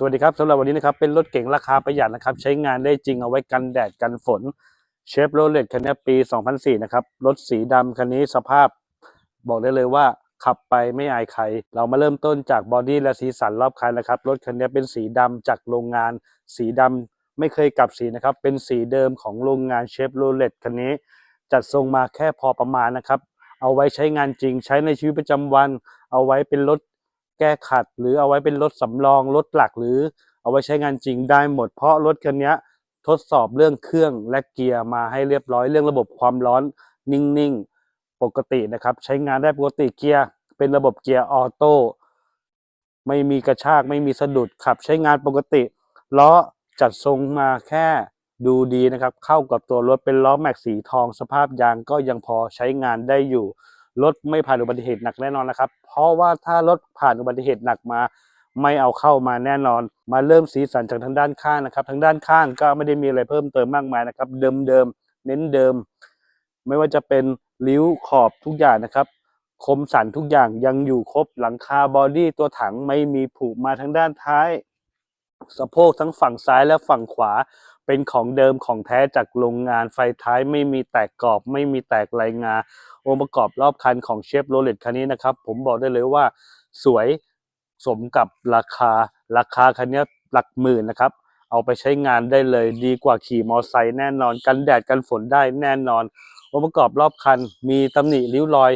สวัสดีครับสำหรับวันนี้นะครับเป็นรถเก๋งราคาประหยัดนะครับ ใช้งานได้จริงเอาไว้กันแดดกันฝนเชฟโรเลตคันนี้ปี 2004 นะครับ รถสีดำคันนี้สภาพบอกได้เลยว่าขับไปไม่อายใคร เรามาเริ่มต้นจากบอดี้และสีสันรอบคันนะครับ รถคันนี้เป็นสีดำจากโรงงาน สีดำไม่เคยกลับสีนะครับ เป็นสีเดิมของโรงงานเชฟโรเลตคันนี้ จัดทรงมาแค่พอประมาณนะครับ เอาไว้ใช้งานจริงใช้ในชีวิตประจำวัน เอาไว้เป็นรถ แก้ขัด หรือเอาไว้เป็นรถสำรองรถหลักหรือ เอาไว้ใช้งานจริงได้หมด เพราะรถคันนี้ทดสอบเรื่องเครื่องและเกียร์มาให้เรียบร้อยเรื่องระบบความร้อนนิ่งๆ ปกตินะครับ ใช้งานได้ปกติเกียร์เป็นระบบเกียร์ออโต้ไม่มีกระชากไม่มีสะดุดขับ ใช้งานปกติล้อจัดทรงมาแค่ดูดีนะครับ เข้ากับตัวรถเป็นล้อแม็กสีทองสภาพยางก็ยังพอใช้งานได้อยู่ รถไม่ผ่านอุบัติเหตุหนักแน่นอนนะครับ เพราะว่าถ้ารถผ่านอุบัติเหตุหนักมา ไม่เอาเข้ามาแน่นอน มาเริ่มสีสันจากทางด้านข้างนะครับ ทางด้านข้างก็ไม่ได้มีอะไรเพิ่มเติมมากมายนะครับ เดิมๆเน้นเดิม ไม่ว่าจะเป็นริ้วขอบทุกอย่างนะครับ คมสันทุกอย่างยังอยู่ครบหลังคาบอดี้ตัวถังไม่มีผุมาทางด้านท้าย สะโพกทั้งฝั่งซ้ายและฝั่งขวา เป็นของเดิมของแท้จากโรงงานไฟท้ายไม่มีแตกกรอบไม่มีแตกลายงาองค์ประกอบรอบคันของเชฟโรเลตคันนี้นะครับ ผมบอกได้เลยว่าสวยสมกับราคาราคาคันนี้หลักหมื่นนะครับ เอาไปใช้งานได้เลยดีกว่าขี่มอไซค์แน่นอน กันแดดกันฝนได้แน่นอน องค์ประกอบรอบคัน มีตำหนิริ้วรอย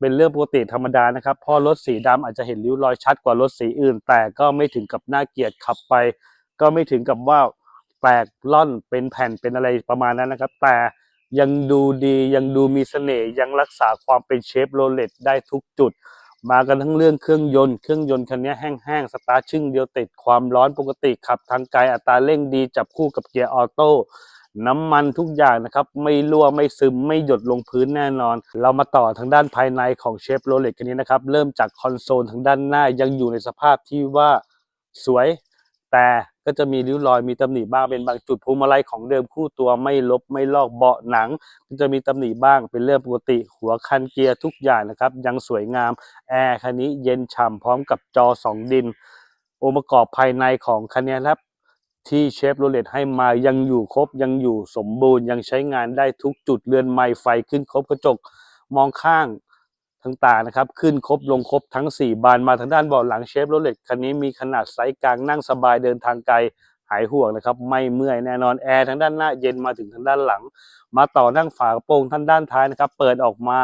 เป็นเรื่องปกติธรรมดานะครับพราะรถสีดำอาจจะเห็นริ้วรอยชัดกว่ารถสีอื่น แต่ก็ไม่ถึงกับน่าเกลียดขับไป ก็ไม่ถึงกับว่า แตกล่อนเป็นแผ่นเป็นอะไรประมาณนั้นนะครับ แต่ยังดูดียังดูมีเสน่ห์ยังรักษาความเป็นเชฟโรเลตได้ทุกจุด มากันทั้งเรื่องเครื่องยนต์เครื่องยนต์คันนี้แห้งๆ สตาร์ชึ่งเดียวติดความร้อนปกติขับทางไกลอัตราเร่งดีจับคู่กับเกียร์ออโต้น้ำมันทุกอย่างนะครับ ไม่รั่วไม่ซึมไม่หยดลงพื้นแน่นอน เรามาต่อทางด้านภายในของเชฟโรเลตคันนี้นะครับ เริ่มจากคอนโซลทางด้านหน้ายังอยู่ในสภาพที่ว่าสวยแต่ ก็จะมีริ้วรอยมีตำหนิบ้างเป็นบางจุดพวงมาลัยของเดิมคู่ตัวไม่ลบไม่ลอกเบาะหนัง ก็จะมีตำหนิบ้างเป็นเรื่องปกติ หัวคันเกียร์ทุกอย่างนะครับ ยังสวยงามแอร์คันนี้เย็นฉ่ำพร้อมกับจอสองดิน องค์ประกอบภายในของคันนี้ครับที่เชฟโรเลตให้มายังอยู่ครบยังอยู่สมบูรณ์ยังใช้งานได้ทุกจุดเรือนไม้ไฟขึ้นครบกระจกมองข้าง ต่างๆนะครับ ขึ้นครบลงครบทั้ง 4 บานมาทางด้านเบาะหลังเชฟโรเลตคันนี้มีขนาดไซส์กลางนั่งสบายเดินทางไกลหายห่วงนะครับ ไม่เมื่อยแน่นอนแอร์ทางด้านหน้าเย็นมาถึงทางด้านหลัง มาต่อนั่งฝากระโปรงท่านด้านท้ายนะครับ เปิดออกมา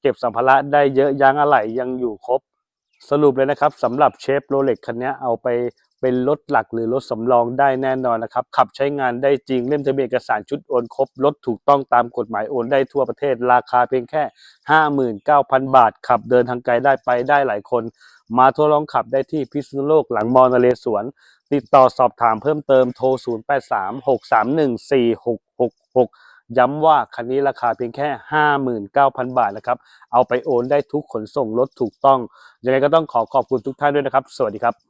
เก็บสัมภาระได้เยอะยางอะไหล่ยังอยู่ครบสรุปเลยนะครับสำหรับเชฟโรเล็กคันนี้เอาไป เป็นรถหลักหรือรถสำรองได้แน่นอนนะครับ ขับใช้งานได้จริงเล่มทะเบียนเอกสารชุดโอนครบรถถูกต้องตามกฎหมายโอนได้ทั่วประเทศ ราคาเพียงแค่ 59,000 บาท ขับเดินทางไกลได้ไปได้หลายคน มาทดลองขับได้ที่พิษณุโลกหลังมอนเรสวน ติดต่อสอบถามเพิ่มเติมโทร 0836314666ย้ำว่าคันนี้ราคาเพียงแค่ 59,000 บาทนะครับ เอาไปโอนได้ทุกขนส่งรถถูกต้อง ยังไงก็ต้องขอขอบคุณทุกท่านด้วยนะครับ สวัสดีครับ